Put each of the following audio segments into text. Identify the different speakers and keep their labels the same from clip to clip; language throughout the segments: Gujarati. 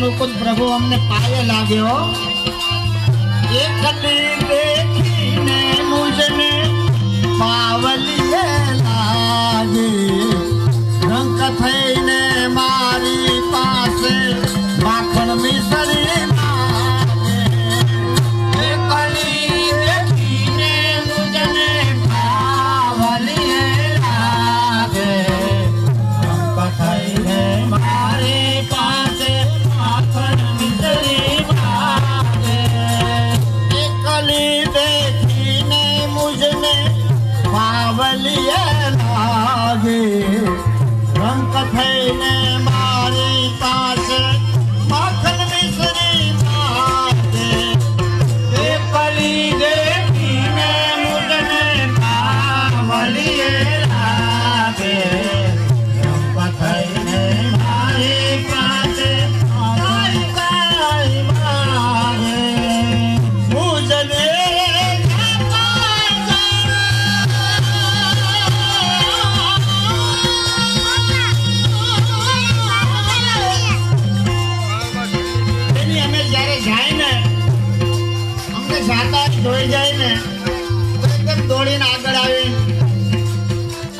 Speaker 1: મુકુદ પ્રભુ અમને પાયે લાગ્યો. એકલી દેખીને મુજને પાવલીએ થઈને મારી પાસે જાતા જાય ને દોડીને આગળ આવી.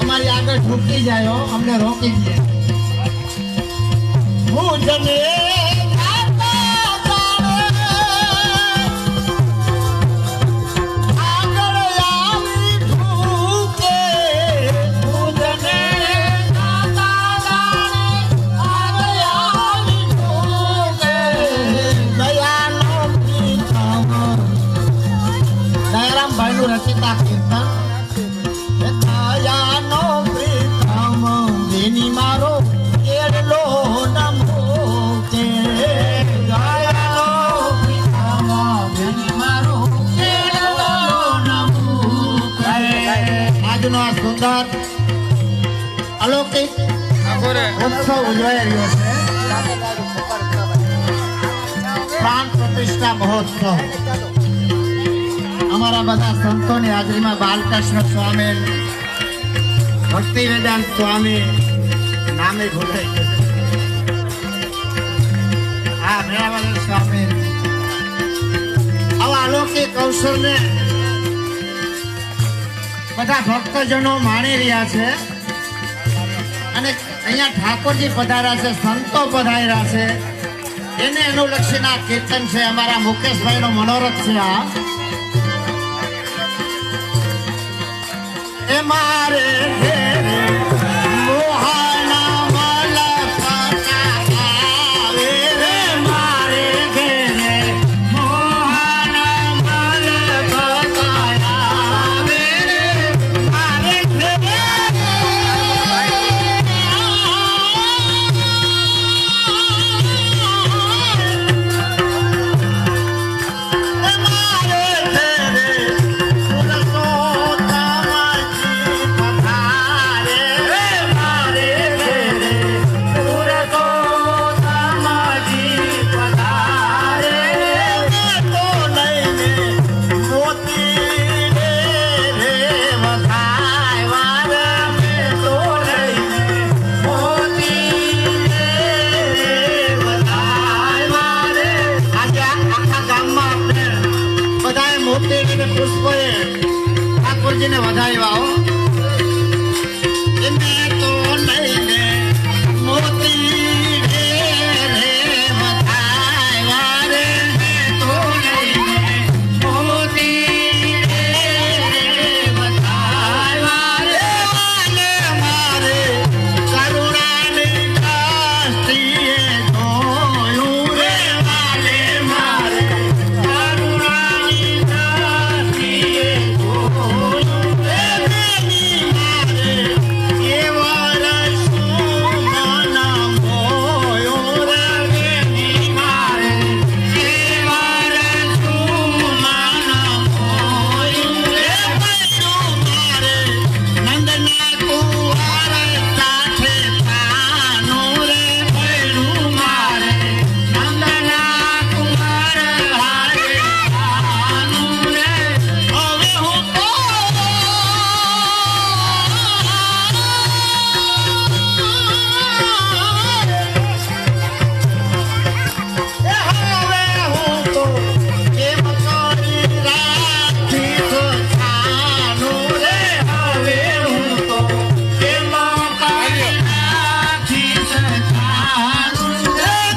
Speaker 1: અમારી આગળ ઢૂકી જાય અમને રોકી દે. હું જને સુંદર અલૌકિક ઉત્સવ ઉજવાઈ રહ્યો છે પ્રાણ પ્રતિષ્ઠા મહોત્સવ. અમારા બધા સંતોની હાજરીમાં બાલકૃષ્ણ સ્વામી ભક્તિ વેદાંત સ્વામી. નામે બધા ભક્તજનો માણી રહ્યા છે અને અહીંયા ઠાકોરજી પધાર્યા છે, સંતો પધાર્યા છે. એને અનુલક્ષીના કીર્તન છે, અમારા મુકેશભાઈનો મનોરથ છે આ. e mare. આપણે બધાએ મોતી